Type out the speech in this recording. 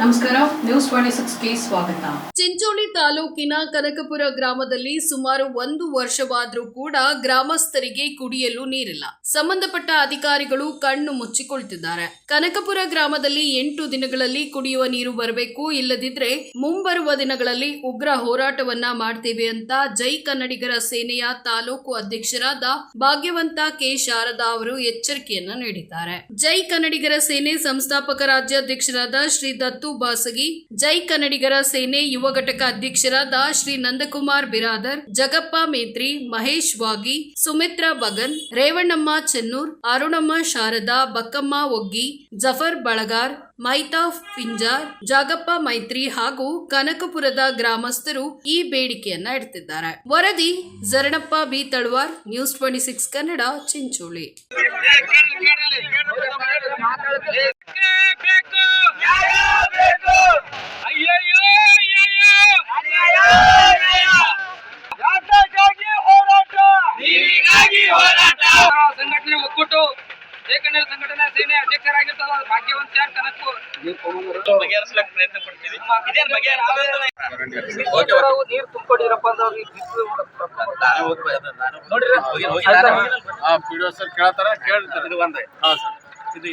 ನಮಸ್ಕಾರ news twenty ಸ್ವಾಗತ. ಚಿಂಚೋಳಿ ತಾಲೂಕಿನ ಕನಕಪುರ ಗ್ರಾಮದಲ್ಲಿ ಸುಮಾರು ಒಂದು ವರ್ಷವಾದರೂ ಕೂಡ ಗ್ರಾಮಸ್ಥರಿಗೆ ಕುಡಿಯಲು ನೀರಿಲ್ಲ. ಸಂಬಂಧಪಟ್ಟ ಅಧಿಕಾರಿಗಳು ಕಣ್ಣು ಮುಚ್ಚಿಕೊಳ್ತಿದ್ದಾರೆ. ಕನಕಪುರ ಗ್ರಾಮದಲ್ಲಿ ಎಂಟು ದಿನಗಳಲ್ಲಿ ಕುಡಿಯುವ ನೀರು ಬರಬೇಕು, ಇಲ್ಲದಿದ್ರೆ ಮುಂಬರುವ ದಿನಗಳಲ್ಲಿ ಉಗ್ರ ಹೋರಾಟವನ್ನ ಮಾಡ್ತೇವೆ ಅಂತ ಜೈ ಕನ್ನಡಿಗರ ಸೇನೆಯ ತಾಲೂಕು ಅಧ್ಯಕ್ಷರಾದ ಭಾಗ್ಯವಂತ ಕೆ. ಶಾರದಾ ಅವರು ಎಚ್ಚರಿಕೆಯನ್ನ ನೀಡಿದ್ದಾರೆ. ಜೈ ಕನ್ನಡಿಗರ ಸೇನೆ ಸಂಸ್ಥಾಪಕ ರಾಜ್ಯಾಧ್ಯಕ್ಷರಾದ ಶ್ರೀ ದತ್ತು ಬಾಸಗಿ. ಜೈ ಕನ್ನಡಿಗರ ಸೇನೆ ಯುವ ಘಟಕ ಅಧ್ಯಕ್ಷರಾದ ಶ್ರೀ ನಂದಕುಮಾರ್ ಬಿರಾದರ್, ಜಗಪ್ಪ ಮೇತ್ರಿ, ಮಹೇಶ್ ವಾಗಿ, ಸುಮಿತ್ರಾ ಬಗನ್, ರೇವಣ್ಣಮ್ಮ ಚೆನ್ನೂರ್, ಅರುಣಮ್ಮ ಶಾರದಾ, ಬಕ್ಕಮ್ಮ ಒಗ್ಗಿ, ಜಫರ್ ಬಳಗಾರ್ ಮೈತಾಫ್ ಪಿಂಜಾರ್ ಜಾಗಪ್ಪ ಮೈತ್ರಿ ಹಾಗೂ ಕನಕಪುರದ ಗ್ರಾಮಸ್ಥರು ಈ ಬೇಡಿಕೆಯನ್ನ ಇಡ್ತಿದ್ದಾರೆ. ವರದಿ, Jaranappa B Talwar, news twenty six Kannada, Chincholi. ಸಂಘಟನೆ ಒಕ್ಕೂಟು ಏಕಂದ್ರೆ ಸಂಘಟನೆ ಸೇನೆ ಅಧ್ಯಕ್ಷರಾಗಿರ್ತಾರ ಭಾಗ್ಯವಂತ ಯಾರು ಕನಸು ಬಗೆಹರಿಸ್ಲಕ್ ಪ್ರಯತ್ನ ಪಡ್ತೀವಿ. ಇದೇನ್ ನಾವು ನೀರ್ ತುಂಬಿಕೊಡಿರಪ್ಪ ಅಂತ ಅವ್ರಿಗೆ ನೋಡ್ರಿ ಸರ್ ಕೇಳ್ತಾರ? ಕೇಳ್ತಾರೆ. ಇದು ಒಂದೇ ಹಾ ಸರ್ ಇದು.